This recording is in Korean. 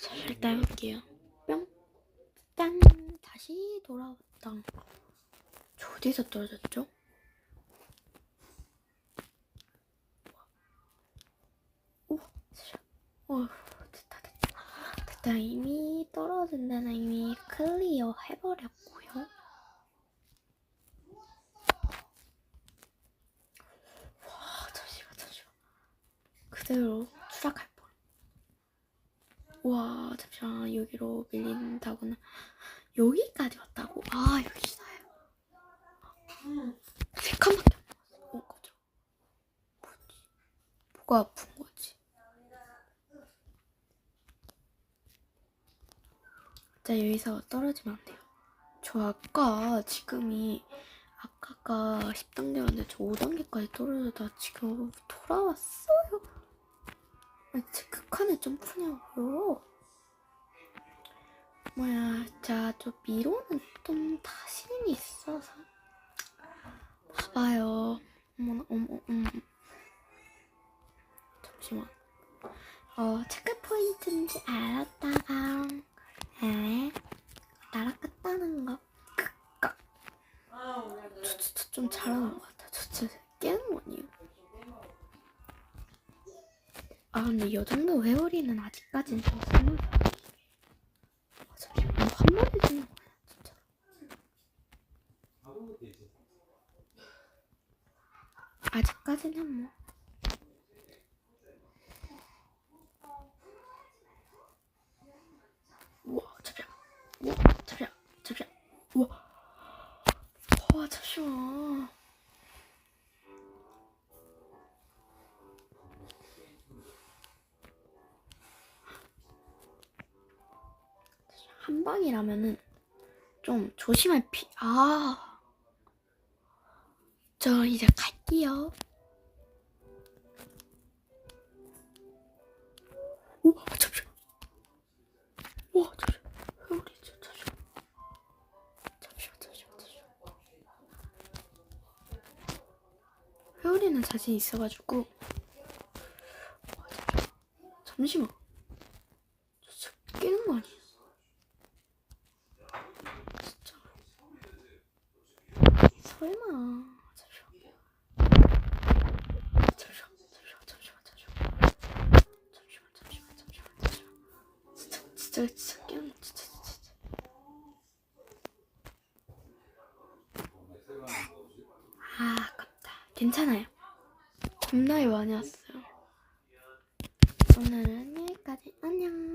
자, 일단 해볼게요. 뿅. 짠. 다시 돌아왔다. 저 어디서 떨어졌죠? 오. 오, 됐다, 됐다. 됐다. 이미 떨어진 데는 이미 클리어 해버렸고요. 와, 잠시만, 잠시만. 그대로 추락할 뻔. 와, 잠시만. 여기로 밀린다고는. 여기까지 왔다고? 아, 여기잖아요. 세 칸밖에 안 남았어. 어, 거죠. 뭐지? 뭐가 아픈 거지? 자, 여기서 떨어지면 안 돼요. 저 아까 지금이 아까가 10단계였는데 저 5단계까지 떨어져다 지금 돌아왔어요. 아니, 제 극한의 점프냐고요? 뭐야, 자, 저 미로는 좀 자신이 있어서. 봐봐요. 어머나, 어머, 어머. 잠시만. 어, 체크 포인트인지 알았다가, 에, 날아갔다는 거. 크까. 저 진짜 좀 잘하는 것 같아. 저 진짜 깨는 거 아, 근데 이 정도 회오리는 아직까지는 좀. 아, 잠시만. 이거 한 번에 주는 거야, 진짜. 아직까지는 뭐. 우와, 잠시만. 우와, 한 방이라면은 좀 조심할 피, 아. 저 이제 갈게요. 오, 잠시만. 와, 잠시만. 회오리, 저, 잠시만. 잠시만, 잠시만, 잠시만. 회오리는 자신 있어가지고. 와, 잠시만. 잠시만. 저 진짜 깨는 거 아니야? 설마. 아 깝다. 괜찮아요. 겁나 요안이었어요. 오늘은 여기까지. 안녕.